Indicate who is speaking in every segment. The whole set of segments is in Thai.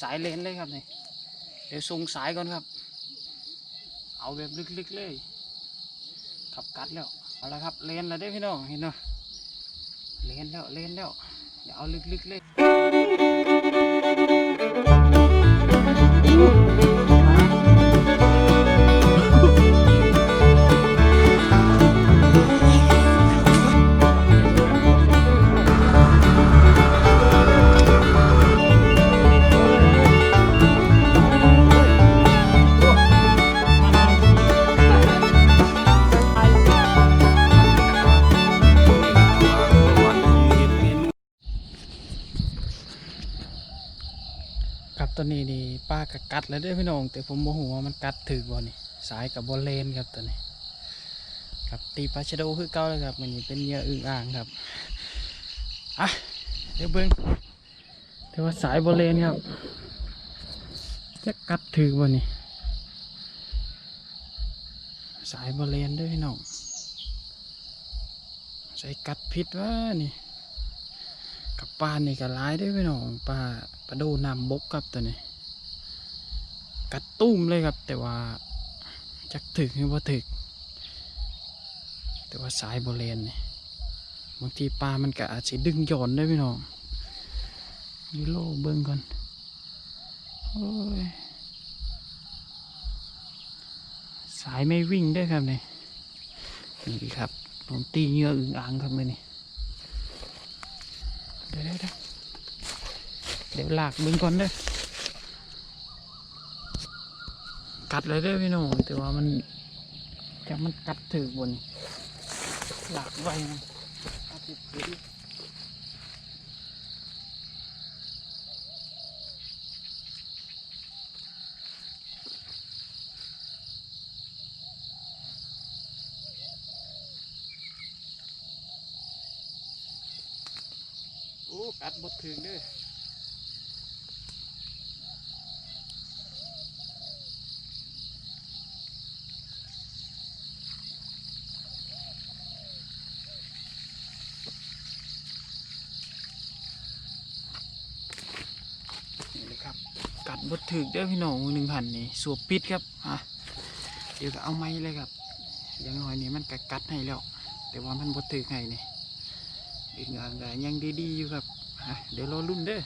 Speaker 1: สายเลนเลยครับนี่เดี๋ยวส่งสายก่อนครับ เอาแบบลึกๆเลยขับกัดแล้วเอาละครับเลนแล้วได้พี่น้องเห็นเนาะเลนแล้วเลนแล้วอย่าเอาลึกๆเลย กัดแล้วด้พี่น้อง แต่ผมโมโหว่ามันกัดถือบ่นี่สายกับบอลเลนครับตัวนี้ครับตีปลาชะโดคือเก่าเลยครับมันนี่เป็นเหยื่ออึ่งอ่างครับอะเดี๋ยวเบิ้งแต่ว่าสายบอลเลนครับจะกัดถือบ่นี่สายบอลเลนด้วยพี่น้องใส่กัดพิษวะนี่กับปลานี่ก็ร้ายได้อพี่น้องปลาปลาโดน้ำบกครับตัวนี้ กัดตุ้มเลยครับ แต่ว่าจักถึกหรือว่าถึก แต่ว่าสายโบเลนเนี่ยบางทีปลามันก็อาจจะดึงหย่อนได้พี่น้องนี่โลเบิ้งก่อนโอ้ยสายไม่วิ่งได้ครับเนี่ยนี่ครับผมตีเงืออึงอ่างครับมือนี่เดี๋ยวเดี๋ยวเดี๋ยวเดี๋ยวลากมึงก่อนเด้อ กัดเลยเด้อพี่น้องแต่ว่ามันจะมันกัดถือบนหลากไว้นะกัดติดพื้นโอ้กัดบดถึงเด้อ นี่เลยครับ กัดบด ถือเด้อพี่น้องหนึ่งพันนี่สวบปิดครับอะเดี๋ยวก็เอาไม้เลยครับยังน้อยนี่มันกัดกัดให้แล้ว แต่ว่ามันบดถือให้นี่อีกอย่างก็ยังดีๆอยู่ครับเดี๋ยวรอรุ่นเด้อ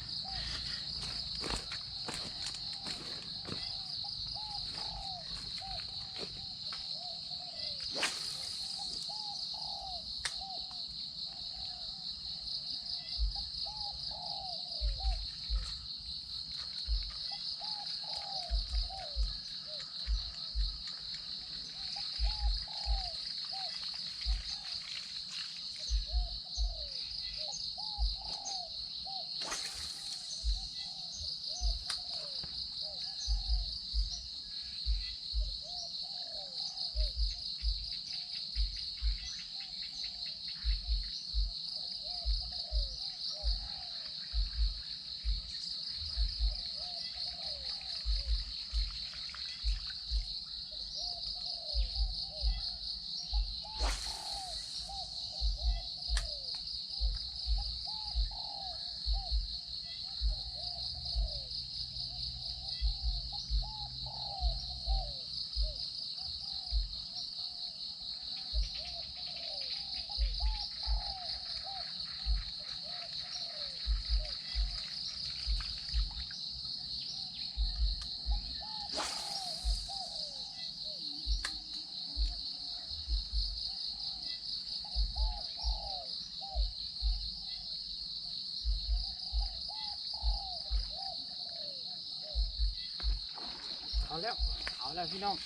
Speaker 1: เอาแล้ว เอาแล้วพี่น้อง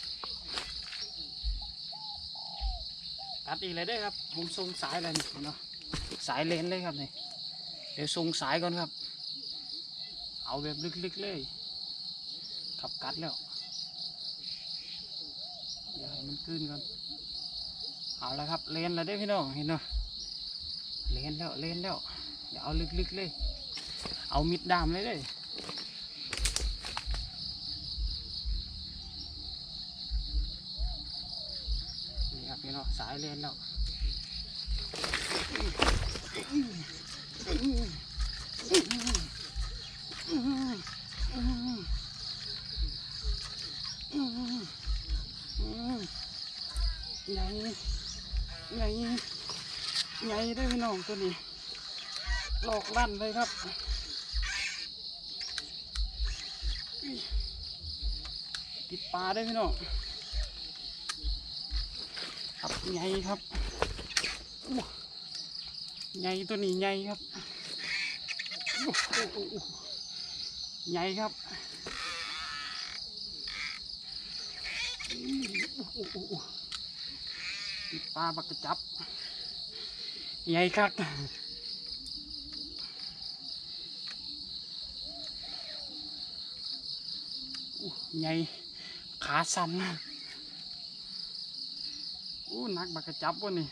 Speaker 1: กัดอีกเลยได้ครับ ผมส่งสายเลยนี่เนาะสายเลนเลยครับนี่เดี๋ยวส่งสายก่อนครับ เอาแบบลึกๆเลยขับกัดแล้วเดี๋ยวให้มันขึ้นก่อนเอาแล้วครับเลนแล้วได้พี่น้องเห็นเนาะเลนแล้วเลนแล้วอย่าเอาลึกๆเลย เอามิดดามเลยเลย นี่เนาะสายเล่นแล้วใหญ่ใหญ่ใหญ่ด้วยพี่น้องตัวนี้หลอกลั่นเลยครับติดปลาได้พี่น้อง ใหญ่ครับอู้ใหญ่ตัวนี้ใหญ่ครับอู้อู้อู้อู้ใหญ่ครับติดปลาบักกระจับ ใหญ่คักอู้ใหญ่ขาสั่น อู้นักบักกระจับวะนี่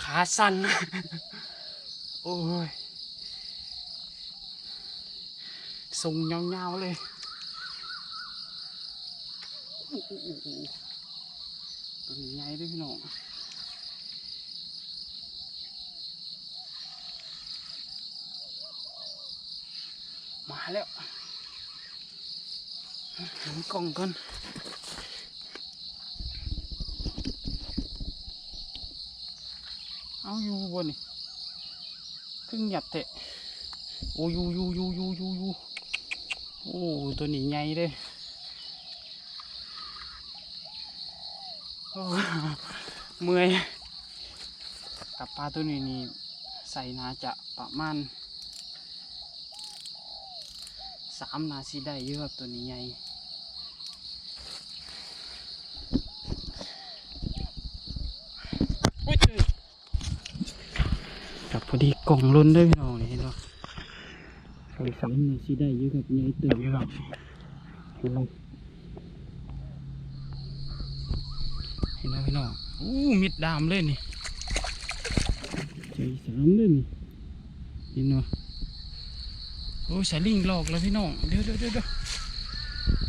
Speaker 1: ขาสั่นโอ้ยทรงยาๆเลยอู้อู้อู้อู้ตัวนี้ใหญ่ด้วยพี่น้องมาแล้วหนกล่องก่อน เอาอยู่บนนี่ครึ่งหยับเตะโอ้ยูอยูอยูอยูอยูอยูโอ้ตัวนี้ใหญ่เลยโอ้เมื่อยกับปลาตัวนี้นี่ใส่นาจะประมาณสามนาทีได้เยอะครับตัวนี้ใหญ่อุ๊ยกับพอ ดีกล่องล้นด้วยพี่น้องนี่เห็นปะใส่สามนาทีได้เยอะครับใหญ่เติบเยอะครับเห็นไหมเห็นไหมพี่น้องอู้มิดดามเลยนี่ใจสามเลยนี่เห็นไหมโอ้ยสายลิงหลอกแล้วพี่น้องเดี๋ยวเดี๋ยวเดี๋ยวเดี๋ยว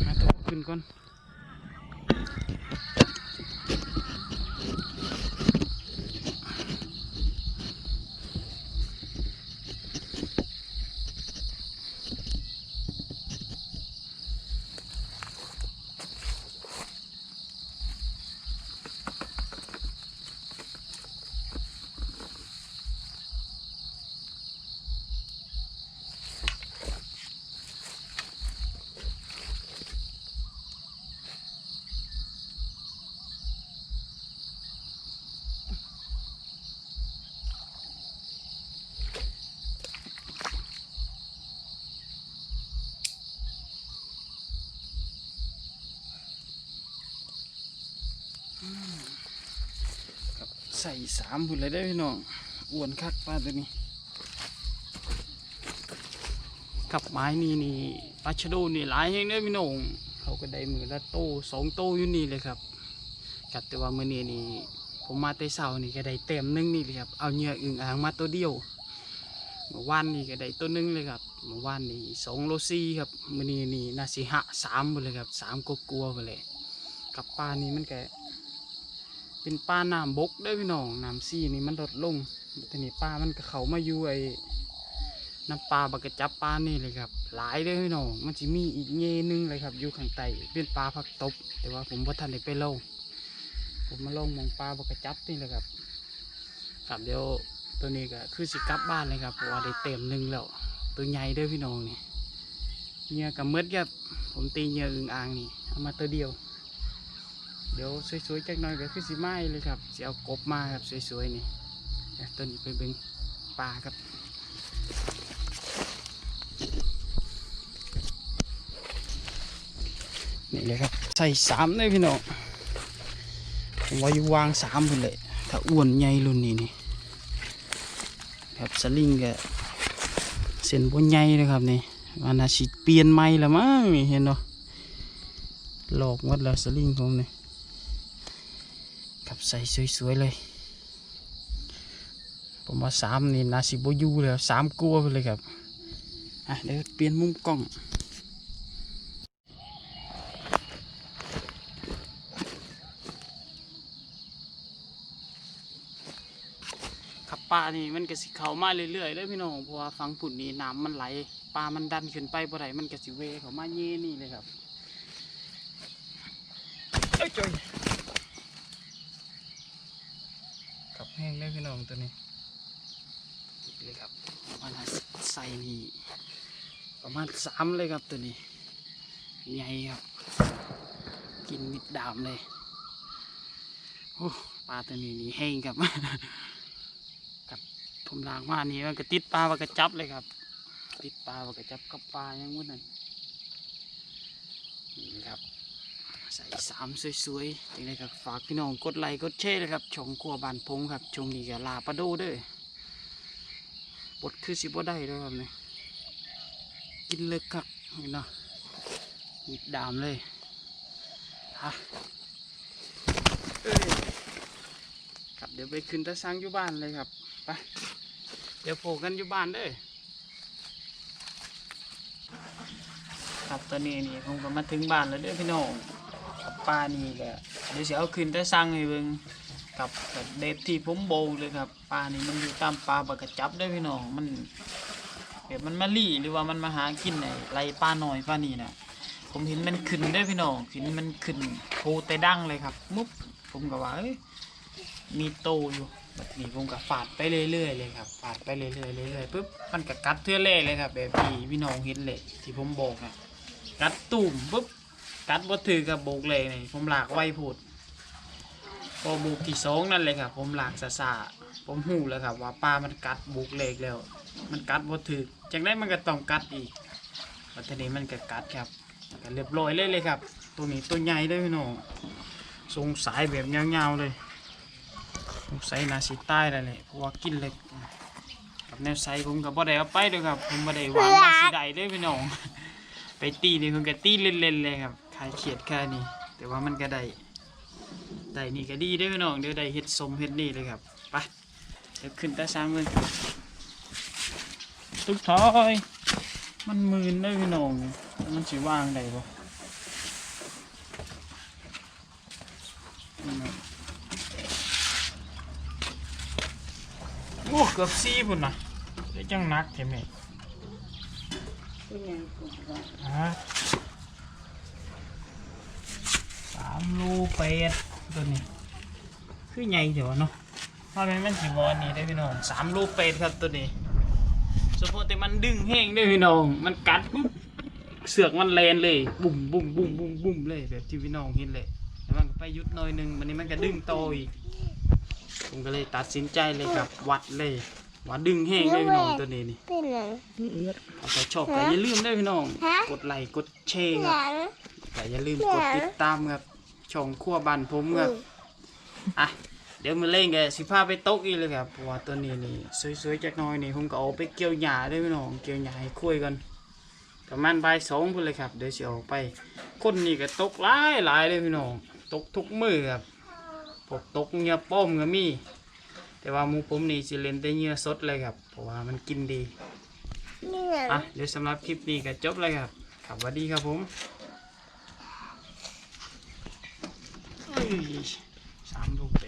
Speaker 1: หาตัวขึ้นก่อน ใส่สามหุ่นเลยได้พี่น้องอ้วนคักปลาตัวนี้ กับไม้นี่นี่ปลาชะโดนี่หลายแห่างเด้อพี่น้องเขาก็ได้มือละโตสองโตอยู่นี่เลยครับกับแต่ว่ามื่อนี้นี่ผมมาแต่เช้านี่ก็ได้เต็มหนึงนี่เลยครับเอาเหยื่ออึ่งอ่างมาตัวเดียวเมื่อวานนี่ก็ได้ตัวหนึงเลยครับเมื่อวานนี่สองโลซี่ครับมื่อนี้นี่นาสิหะสามไปเลยครับสามก็กลัวไปเลย กับปลานี่มันแก เป็นปลาน้ำบกได้พี่น้องน้ำซีนี่มันลดลงทีนี้ปลามันก็เขามาอยู่ไอ้น้ำปลาบักกระจับปลานี่เลยครับ หลายเลยพี่น้อง มันจะมีอีกเงนึงเลยครับ อยู่ข้างใต้เป็นปลาผักตบ แต่ว่าผมพ่ทันได้ไปลงผมมาลงมองปลาบักกระจับนี่เลยครับ ครับเดี๋ยวตัวนี้ก็คือสิกลับบ้านเลยครับเพราะว่าได้เต็มหนึ่งแล้ว ตัวใหญ่ด้อพี่น้องนี่เงื่อกับมืดครับผมตีเงื่ออึ่งอ่างนี่เอามาตัวเดียว เดี๋ยวสวยๆจักหน่อยก็คือสิไม้เลยครับสิเอากบมาครับสวยๆนี่ต้นนี้ไปเบิ่งปลาครับนี่เลยครับใส่สามเลยพี่น้องผมว่าอยู่วางสามไปเลยถ้าอ้วนใหญ่รุ่นนี้นี่ครับสลิงก็เส้นบนใหญ่เลยครับนี่มันน่าสิเปลี่ยนใหม่แล้วมั้งเห็นเนาะหลอกหมดแล้วสลิงผมนี่ ครับใส่สวยๆเลย ผมว่าสามนี่นาซิโบยูเลยสามกลัวไปเลยครับ อะเดี๋ยวเปลี่ยนมุมกล้องครับปลานี่มันก็สิเข้ามาเรื่อยๆเลยพี่น้องเพราะว่าฟังผุ่นนี่น้ำมันไหลปลามันดันขึ้นไปบ่ได้มันก็สิเวเข้ามาเย่นี่เลยครับเอ้ยจอย แห้งได้พี่น้องตัวนี้เลยครับมันใส่นี่ประมาณสามเลยครับตัวนี้ใหญ่ครับ กินมิดดามเลยโอ้ปลาตัวนี้นี่แห้งครับกับผมล้างมานี่มันก็ติดปลาว่ากระจับเลยครับ ติดปลาว่ากระจับกับปลายังมุดนั่นนี่ครับ ส่สามสวยๆจังไดก็ฝากพี่น้องกดไลค์กดแชร์เลยครับช่องครัวบานพงครับช่วงนี้ก็ลาปลาโดเด้อบดคือสิบ่ได้ด้วยครับเนี่ยกินเลิกครับนี่เนาะมิดดามเลยฮะเอ้ยครับเดี๋ยวไปขึ้นตะสังอยู่บ้านเลยครับไปเดี๋ยวโผล่กันอยู่บ้านเด้อครับตอนนี้นี่ผมก็มาถึงบ้านแล้วเด้อพี่น้อง ปลานี่ก็เดี๋ยวสิเอาขึ้นได้สั่งให้เบิ่งกับกับเด็ดที่ผมโบกเลยครับปลานี่มันอยู่ตามปลาบกระจับได้พี่น้องมันแบบมันมาลี่หรือว่ามันมาหากินไอ้ไรปลาหน่อยปลานี่นะผมเห็นมันขึ้นได้พี่น้องเห็นมันขึ้นโพแต่ดังเลยครับมุบผมก็ว่าเอ้ยมีโตอยู่แบบนี้ผมก็ฝาดไปเรื่อยๆเลยครับฝาดไปเรื่อยๆเรื่อยๆปุ๊บมันก็กัดเทื่อแรกเลยครับแบบที่พี่น้องเห็นเลยที่ผมบอกนะกัดตุ่มปุ๊บ กัดบ่ถือกับโบกเลยนี่ผมหลากไว้พูดพอบุกที่สองนั่นเลยครับผมหลากซาซาผมหูแล้วครับ ว่าปลามันกัดบุกเล็กแล้ว มันกัดบ่ถือจังได้นมันก็ต้องกัดอีกวันนี้มันก็กัดครับก็เรียบร้อยเลยเลยครับ ตัวนี้ตัวใหญ่เลยพี่น้องทรงสายแบบยาวๆเลยสงสัยนาสิใต้แล้วแหละเพราะว่ากินเล็กกับแนวไซผมกับบ่ได้เอาไปเด้วยครับผมบ่ได้วางนาสิใดเด้วยพี่น้องไปตีนี่เพิ่นก็ตีเล่นๆเลยครับ ขายเขียดแค่นี้ แต่ว่ามันก็ได้ได้นี่ก็ดีได้อพี่น้องเดี๋ยวได้เฮ็ดสมเฮ็ดนี่เลยครับไปเดี๋ยวขึ้นตาช้างเงินทุกทอยมันมืนได้อพี่น้องแล้วมันสิว่างได้บ่นี่เนาะโอ้เกือบสี่พุ่นนะได้จังหนักใช่ไหมฮะสามลูเป็ดตัวนี้ คือใหญ่เดี๋ยวเนาะเพราะมันมันสีบอลนี่ได้อพี่น้องสามลูเป็ดครับตัวนี้สมมติแต่มันดึงแห้งได้อพี่น้อง มันกัดปุ๊บเสือกมันแลนเลย บุ่มบุ่มบุ่มบุ่มบุ่มเลยแบบที่พี่น้องเห็นเลยแล้วมันก็ไปยุดหน่อยหนึงวันนี้มันก็ดึงโตอีกผมก็เลยตัดสินใจเลยครับวัดเลยว่าดึงแห้งได้อพี่น้องตัวนี้นี่
Speaker 2: เป็นหนัง
Speaker 1: ใครชอบก็อย่าลืมด้วยพี่น้อง
Speaker 2: ฮะ
Speaker 1: กดไลค์กดแชร์
Speaker 2: ห
Speaker 1: ครับ
Speaker 2: นัง
Speaker 1: แต่อย่าลืม
Speaker 2: แห
Speaker 1: ก
Speaker 2: ม่
Speaker 1: ดติดตามครับ ช่องขั้วบันผมครับอะเดี๋ยวมาเล่นกันสิพาไปตกอีกเลยครับเพราะว่าตัวนี้นี่สวยๆจักหน้อยนี่ผมก็เอาไปเกี่ยวหญ้าด้วยพี่น้องเกี่ยวหญ้าให้คุยกันประมาณบ่ายสองพุ่นเลยครับเดี๋ยวสิเอาไป คนนี่ก็ตกหลายหลายเลยพี่น้องตกทุกมือครับพวกตกเหงื่อป้อมก็มี แต่ว่าหมูผมนี่สิเล่นแต่เหงื่อสดเลยครับ เพราะว่ามันกินดี
Speaker 2: นี่หนัง
Speaker 1: อะเดี๋ยวสำหรับคลิปนี้ก็จบเลยครับครับสวัสดีครับผมอุ้ย สามลูก